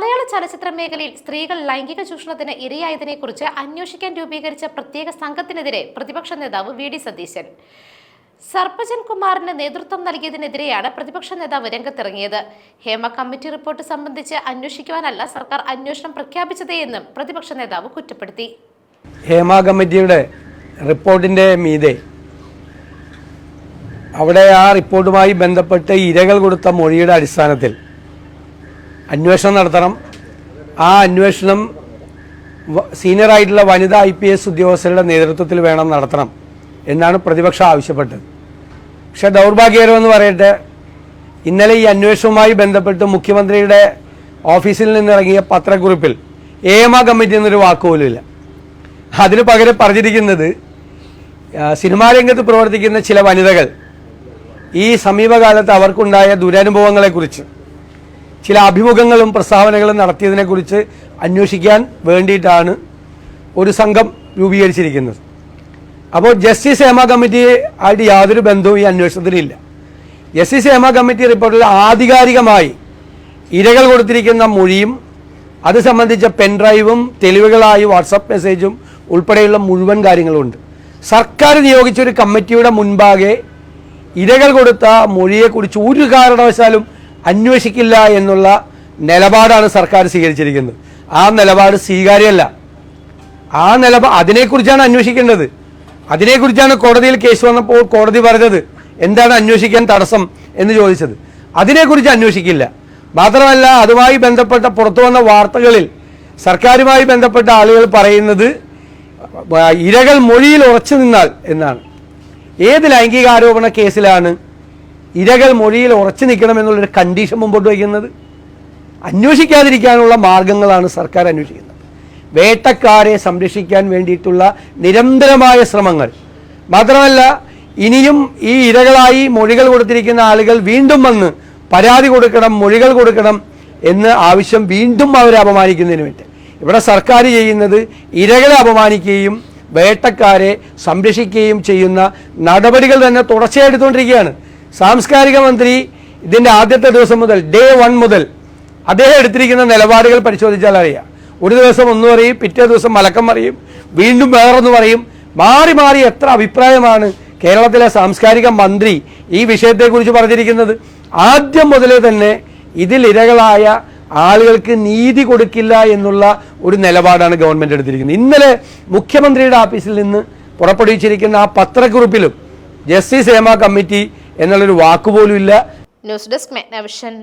മലയാള ചലച്ചിത്ര മേഖലയിൽ സ്ത്രീകൾ ലൈംഗിക ചൂഷണത്തിന് ഇരയായതിനെക്കുറിച്ച് അന്വേഷിക്കാൻ രൂപീകരിച്ച പ്രത്യേക സംഘത്തിനെതിരെ പ്രതിപക്ഷ നേതാവ് വി ഡി സതീശൻ. സർപ്പജൻ കുമാറിന് നേതൃത്വം നൽകിയതിനെതിരെയാണ് പ്രതിപക്ഷ നേതാവ് രംഗത്തിറങ്ങിയത്. ഹേമ കമ്മിറ്റി റിപ്പോർട്ട് സംബന്ധിച്ച് അന്വേഷിക്കുവാനല്ല സർക്കാർ അന്വേഷണം പ്രഖ്യാപിച്ചതേയെന്നും പ്രതിപക്ഷ നേതാവ് കുറ്റപ്പെടുത്തി. ഹേമ കമ്മിറ്റിയുടെ റിപ്പോർട്ടിന്റെ മീതെ അവിടെ ആ റിപ്പോർട്ടുമായി ബന്ധപ്പെട്ട് ഇരകൾ കൊടുത്ത മൊഴിയുടെ അടിസ്ഥാനത്തിൽ അന്വേഷണം നടത്തണം. ആ അന്വേഷണം ആയിട്ടുള്ള വനിതാ ഐ പി എസ് ഉദ്യോഗസ്ഥരുടെ നേതൃത്വത്തിൽ വേണം നടത്തണം എന്നാണ് പ്രതിപക്ഷം ആവശ്യപ്പെട്ടത്. പക്ഷെ ദൗർഭാഗ്യകരമെന്ന് പറയട്ടെ ഇന്നലെ ഈ അന്വേഷണവുമായി ബന്ധപ്പെട്ട് മുഖ്യമന്ത്രിയുടെ ഓഫീസിൽ നിന്നിറങ്ങിയ പത്രക്കുറിപ്പിൽ ഏമ കമ്മിറ്റി എന്നൊരു വാക്കുപോലും ഇല്ല അതിന് പകരം പറഞ്ഞിരിക്കുന്നത് സിനിമാ രംഗത്ത് പ്രവർത്തിക്കുന്ന ചില വനിതകൾ ഈ സമീപകാലത്ത് അവർക്കുണ്ടായ ദുരനുഭവങ്ങളെക്കുറിച്ച് ചില അഭിമുഖങ്ങളും പ്രസ്താവനകളും നടത്തിയതിനെക്കുറിച്ച് അന്വേഷിക്കാൻ വേണ്ടിയിട്ടാണ് ഒരു സംഘം രൂപീകരിച്ചിരിക്കുന്നത്. അപ്പോൾ ജസ്റ്റിസ് ഹേമ കമ്മിറ്റി ആയിട്ട് യാതൊരു ബന്ധവും ഈ അന്വേഷണത്തിലില്ല. ജസ്റ്റിസ് ഹേമ കമ്മിറ്റി റിപ്പോർട്ടിൽ ആധികാരികമായി ഇരകൾ കൊടുത്തിരിക്കുന്ന മൊഴിയും അത് സംബന്ധിച്ച പെൻഡ്രൈവും തെളിവുകളായി വാട്സപ്പ് മെസ്സേജും ഉൾപ്പെടെയുള്ള മുഴുവൻ കാര്യങ്ങളുമുണ്ട് സർക്കാർ നിയോഗിച്ച ഒരു കമ്മിറ്റിയുടെ മുൻപാകെ ഇരകൾ കൊടുത്ത മൊഴിയെക്കുറിച്ച് ഒരു കാരണവശാലും അന്വേഷിക്കില്ല എന്നുള്ള നിലപാടാണ് സർക്കാർ സ്വീകരിച്ചിരിക്കുന്നത്. ആ നിലപാട് സ്വീകാര്യമല്ല. ആ നിലപാട് അതിനെക്കുറിച്ചാണ് അന്വേഷിക്കേണ്ടത്. അതിനെക്കുറിച്ചാണ് കോടതിയിൽ കേസ് വന്നപ്പോൾ കോടതി പറഞ്ഞത് എന്താണ് അന്വേഷിക്കാൻ തടസ്സം എന്ന് ചോദിച്ചത്. അതിനെക്കുറിച്ച് അന്വേഷിക്കില്ല. മാത്രമല്ല അതുമായി ബന്ധപ്പെട്ട പുറത്തു വന്ന വാർത്തകളിൽ സർക്കാരുമായി ബന്ധപ്പെട്ട ആളുകൾ പറയുന്നത് ഇരകൾ മൊഴിയിൽ ഉറച്ചു നിന്നാൽ എന്നാണ്. ഏത് ലൈംഗികാരോപണ കേസിലാണ് ഇരകൾ മൊഴിയിൽ ഉറച്ചു നിൽക്കണം എന്നുള്ളൊരു കണ്ടീഷൻ മുമ്പോട്ട് വയ്ക്കുന്നത്. അന്വേഷിക്കാതിരിക്കാനുള്ള മാർഗങ്ങളാണ് സർക്കാർ അന്വേഷിക്കുന്നത്. വേട്ടക്കാരെ സംരക്ഷിക്കാൻ വേണ്ടിയിട്ടുള്ള നിരന്തരമായ ശ്രമങ്ങൾ. മാത്രമല്ല ഇനിയും ഈ ഇരകളായി മൊഴികൾ കൊടുത്തിരിക്കുന്ന ആളുകൾ വീണ്ടും വന്ന് പരാതി കൊടുക്കണം മൊഴികൾ കൊടുക്കണം എന്ന് ആവശ്യം വീണ്ടും അവരെ അപമാനിക്കുന്നതിന് വേണ്ടി. ഇവിടെ സർക്കാർ ചെയ്യുന്നത് ഇരകളെ അപമാനിക്കുകയും വേട്ടക്കാരെ സംരക്ഷിക്കുകയും ചെയ്യുന്ന നടപടികൾ തന്നെ തുടർച്ചയായി എടുത്തുകൊണ്ടിരിക്കുകയാണ്. സാംസ്കാരിക മന്ത്രി ഇതിന്റെ ആദ്യത്തെ ദിവസം മുതൽ ഡേ വൺ മുതൽ അദ്ദേഹം എടുത്തിരിക്കുന്ന നിലപാടുകൾ പരിശോധിച്ചാൽ അറിയാം. ഒരു ദിവസം ഒന്ന് പറയും പിറ്റേ ദിവസം മലക്കം പറയും വീണ്ടും വേറൊന്ന് പറയും. മാറി മാറി എത്ര അഭിപ്രായമാണ് കേരളത്തിലെ സാംസ്കാരിക മന്ത്രി ഈ വിഷയത്തെക്കുറിച്ച് പറഞ്ഞിരിക്കുന്നത്. ആദ്യം മുതലേ തന്നെ ഇതിൽ ഇരകളായ ആളുകൾക്ക് നീതി കൊടുക്കില്ല എന്നുള്ള ഒരു നിലപാടാണ് ഗവൺമെന്റ് എടുത്തിരിക്കുന്നത്. ഇന്നലെ മുഖ്യമന്ത്രിയുടെ ഓഫീസിൽ നിന്ന് പുറപ്പെടുവിച്ചിരിക്കുന്ന ആ പത്രക്കുറിപ്പിലും ജസ്റ്റിസ് ഹേമ കമ്മിറ്റി എന്നുള്ളൊരു വാക്കുപോലും ഇല്ല ന്യൂസ് ഡെസ്ക് മെഗ്നവിഷൻ